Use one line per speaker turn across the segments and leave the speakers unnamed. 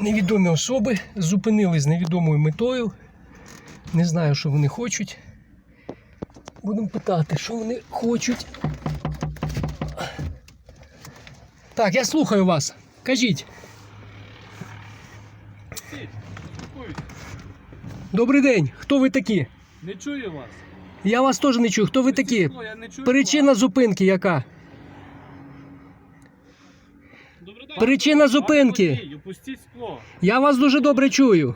Невідомі особи зупинили з невідомою метою. Не знаю, що вони хочуть. Будемо питати, що вони хочуть. Так, я слухаю вас. Кажіть. Добрий день. Хто ви такі?
Не чую вас.
Я вас теж не чую. Хто ви такі?
Я не чую
Причина зупинки яка? Причина зупинки.
Скло.
Я вас дуже добре чую.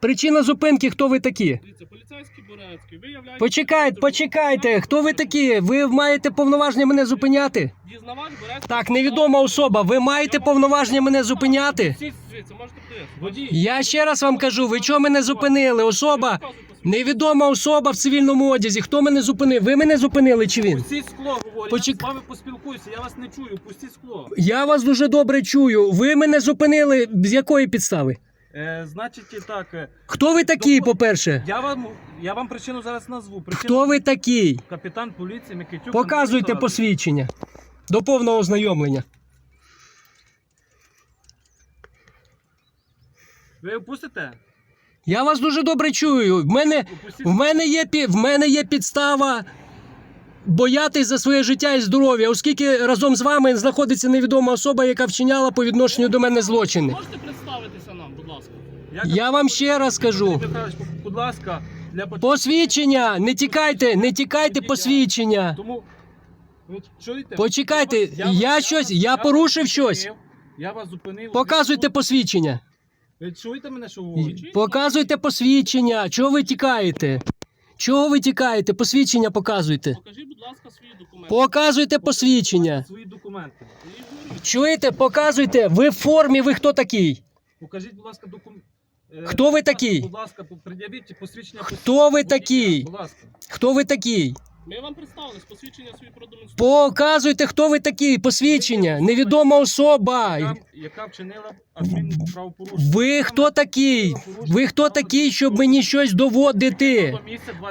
Причина зупинки, хто ви такі?
Дивіться, поліцейський Борецький. Ви являєтесь...
Почекайте, почекайте, хто ви такі? Ви маєте повноваження мене зупиняти?
Дізнавач Борецький.
Так, невідома особа, ви маєте повноваження мене зупиняти?
Всі звідси, можете подивитися. Водій.
Я ще раз вам кажу, ви чого мене зупинили? Особа, невідома особа в цивільному одязі. Хто мене зупинив? Ви мене зупинили чи він?
Пустіть скло, говорю.
Почек-
Я з вами поспілкуюся, я вас не чую. Пустіть скло.
Я вас дуже добре чую. Ви мене зупинили з якої підстави?
Е, значить і так, е,
Хто ви такий, по-перше?
я вам, я вам причину зараз назву. Причину...
Хто ви такий?
Капітан поліції Микитюк.
Показуйте
Андрій Вікторович.
посвідчення до повного ознайомлення.
Ви опустите?
Я вас дуже добре чую. В мене, в мене, є, в мене є підстава боятись за своє життя і здоров'я, оскільки разом з вами знаходиться невідома особа, яка вчиняла по відношенню до мене злочини.
Можете представитися нам, будь ласка?
Я вам ще раз кажу.
Будь ласка, для.
Посвідчення! Не тікайте, не тікайте посвідчення.
Тому ви чуєте?
Почекайте, я
вас-
щось- я
вас
порушив
зупинив,
щось.
Я вас зупинив.
Показуйте посвідчення.
Ви чуєте мене, що говорить?
Показуйте посвідчення. Чого ви тікаєте? Чого ви тікаєте? Посвідчення показуйте.
Покажіть, будь ласка, свої документи.
Показуйте посвідчення.
Свої документи.
Чуєте? Показуйте. Ви в формі, ви хто такий?
Покажіть, будь ласка, документи.
Хто ви такий?
Будь ласка, пред'явіть посвідчення.
Хто ви такий?
Будь ласка.
Хто ви такий?
Ми вам представились, посвідчення свої продемонстрували.
Показуйте, хто ви такий. Посвідчення. Невідома особа.
Яка, яка вчинила адмінправопорушення.
Ви хто такий? Ви хто такий, щоб мені щось доводити?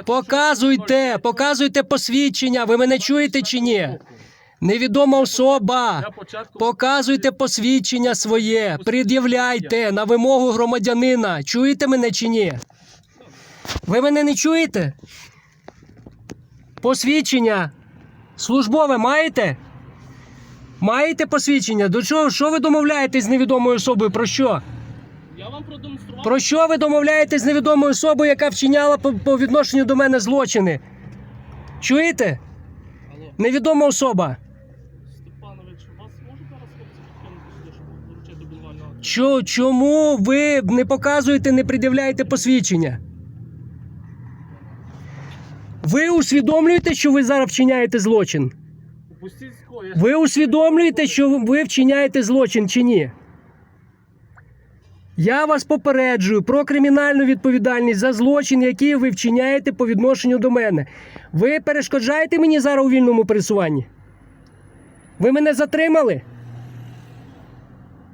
Показуйте, показуйте посвідчення. Ви мене чуєте чи ні? Невідома особа. Показуйте посвідчення своє, пред'являйте на вимогу громадянина. Чуєте мене чи ні? Ви мене не чуєте? Посвідчення службове маєте? Маєте посвідчення? До чого? Що ви домовляєтесь з невідомою особою? Про що?
Я вам продемонстрував.
Про що ви домовляєтесь з невідомою особою, яка вчиняла по, по відношенню до мене злочини? Чуєте?
Алло,
Невідома особа.
Степанович, вас можуть зараз хлопці щоб вручити?
Чо, чому ви не показуєте, не пред'являєте посвідчення? Ви усвідомлюєте, що ви зараз вчиняєте злочин? Ви усвідомлюєте, що ви вчиняєте злочин чи ні? Я вас попереджую про кримінальну відповідальність за злочин, який ви вчиняєте по відношенню до мене. Ви перешкоджаєте мені зараз у вільному пересуванні? Ви мене затримали?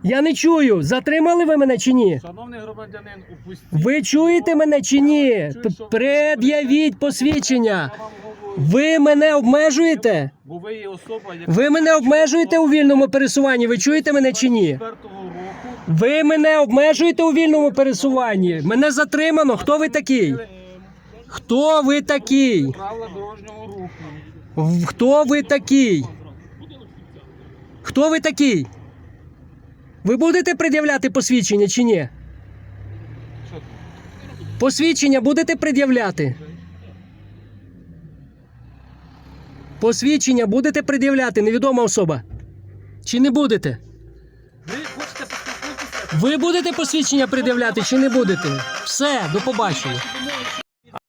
Я не чую. Затримали ви мене чи ні?
Шановний громадянин, упустіть.
Ви чуєте мене чи ні? Пред'явіть посвідчення.
Я вам говорю,
Ви мене обмежуєте?
бо ви є особа, яка
Ви мене обмежуєте у вільному пересуванні? Ви чуєте мене чи ні?
4 року
Ви мене обмежуєте у вільному пересуванні? Мене затримано. Хто ви такий? Хто ви такий?
правила дорожнього руху.
В- Хто ви такий? Хто ви такий? Ви будете пред'являти посвідчення чи ні? Посвідчення будете пред'являти? Посвідчення будете пред'являти, невідома особа. Чи не будете?
Ви хочете поспілкуватися?
Ви будете посвідчення пред'являти чи не будете? Все, до побачення.